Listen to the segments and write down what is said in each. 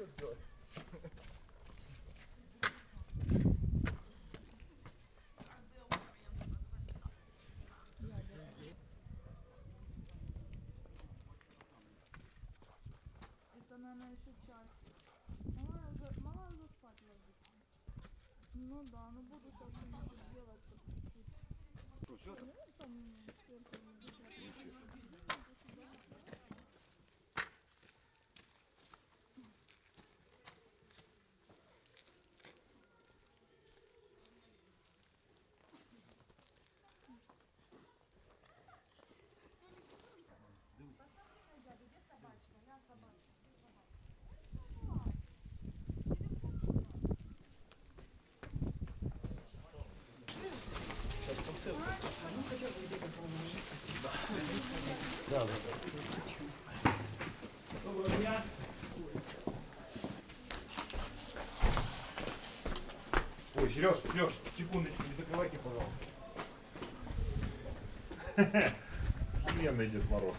сделать. Это, наверное, еще час. Мама уже, мама уже спать ложится. Ну да, ну буду сейчас что-нибудь делать, чтобы чуть-чуть. Что, все там? Ну, концерт. Доброго дня. Ой, Сереж, Сереж, секундочку, не закрывайте, пожалуйста. Офигенный Дед Мороз.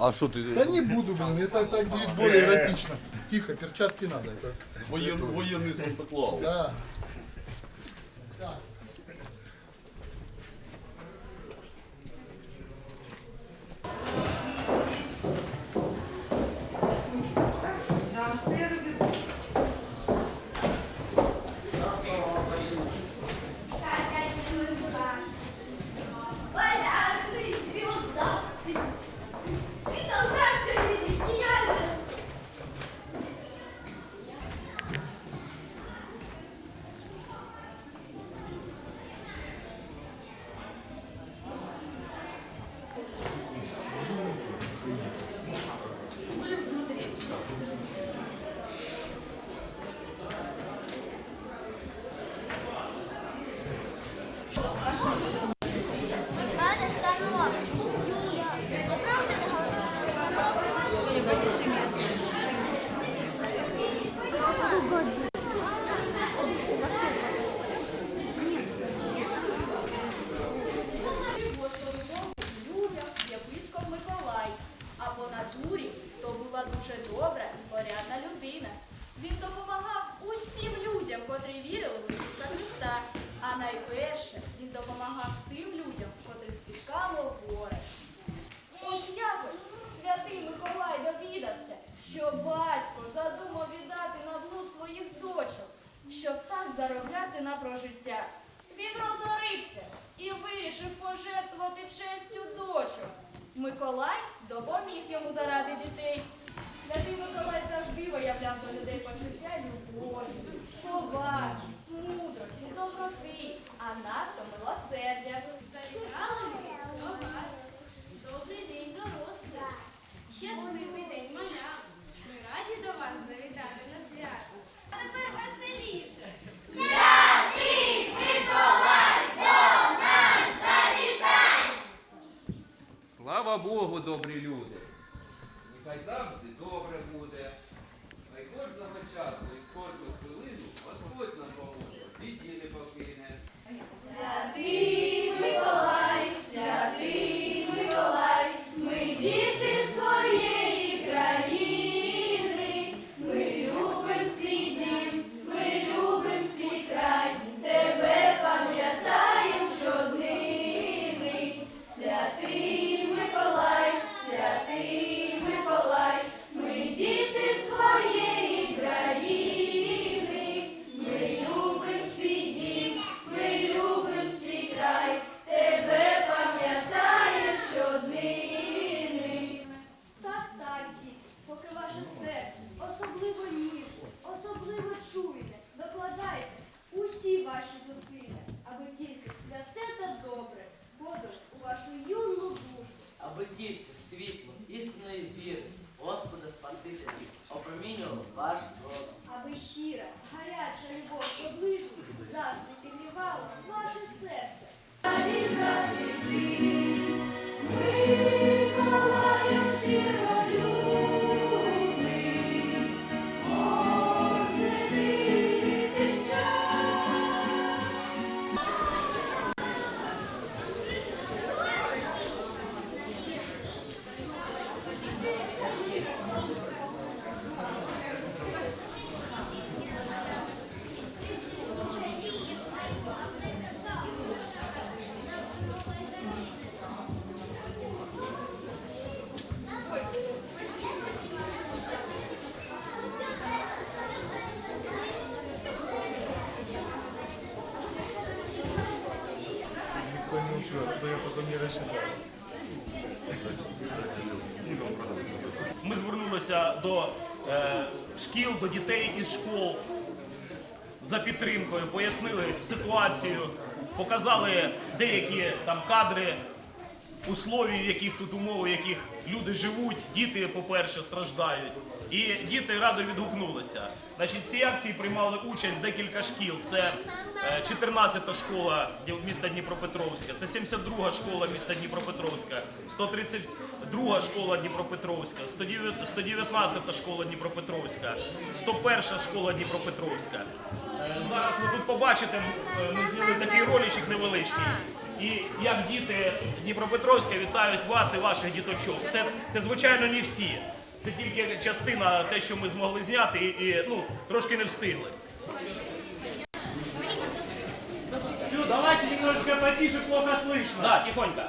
А що ти? Да не буду, блин, это так будет более эротично. Тихо, перчатки надо. Воєнний Санта-Клаус. Да. Своїх дочок, щоб так заробляти на прожиття. Він розорився і вирішив пожертвувати честю дочок. Миколай допоміг йому заради дітей. Святий Миколай завжди виявляв до людей почуття любові, поваги, мудрості, доброти, а надто милосердя. Завітали ми до вас. Добрий день, дорослі. Щасливий день, маля. Ми раді до вас завітати на тепер веселіше. Слава Богу, добрі люди! Нехай завжди добре буде. Хай кожного часу і кожну хвилину Господь нам поможе, біді не покине. Святий Спасителя опромінював ваш розум. аби щира, гаряча любов до завжди зігрівала ваше серце. Миколая я потом не рассчитал. Ми звернулися до е, шкіл, до дітей із школ за підтримкою, пояснили ситуацію, показали деякі там кадри условій, в яких тут умови, в яких люди живуть, діти, по-перше, страждають. І діти радо відгукнулися. Значить, в акції приймали участь декілька шкіл. Це е, 14-та школа міста Дніпропетровська, це 72-га школа міста Дніпропетровська, 132 школа Дніпропетровська, 119-та школа Дніпропетровська, 101 школа Дніпропетровська. Е, Зараз ви тут побачите, е, ми зняли такий роличок невеличкий. І як діти Дніпропетровська вітають вас і ваших діточок. Це, це звичайно не всі. Це тільки частина те, що ми змогли зняти, і, і ну, трошки не встигли. Все, давайте немножечко потише, плохо слышно. Да, тихонько.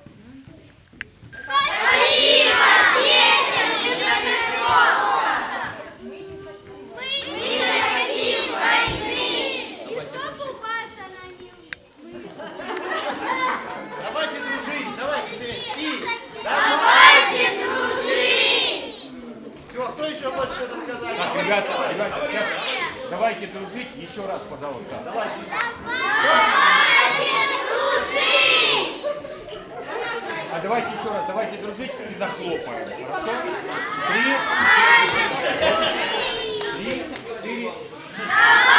ребята, ребята, сейчас. Давайте дружить еще раз, пожалуйста. Давайте. Давайте давайте дружить и захлопаем. Хорошо? Три, четыре, три, четыре.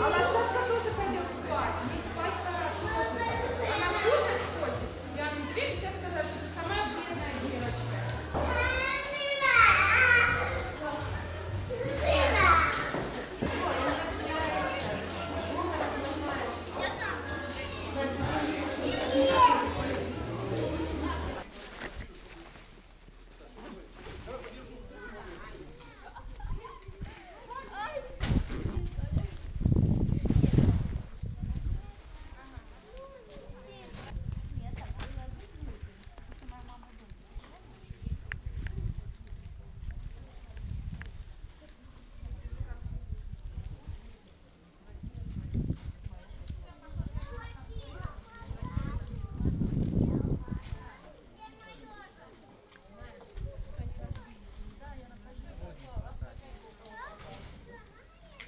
А лошадка тоже пойдет спать. не спать а тоже. Она кушать хочет. Я ну, не видишь, я сказала, что ты самая бедная девочка. Yeah.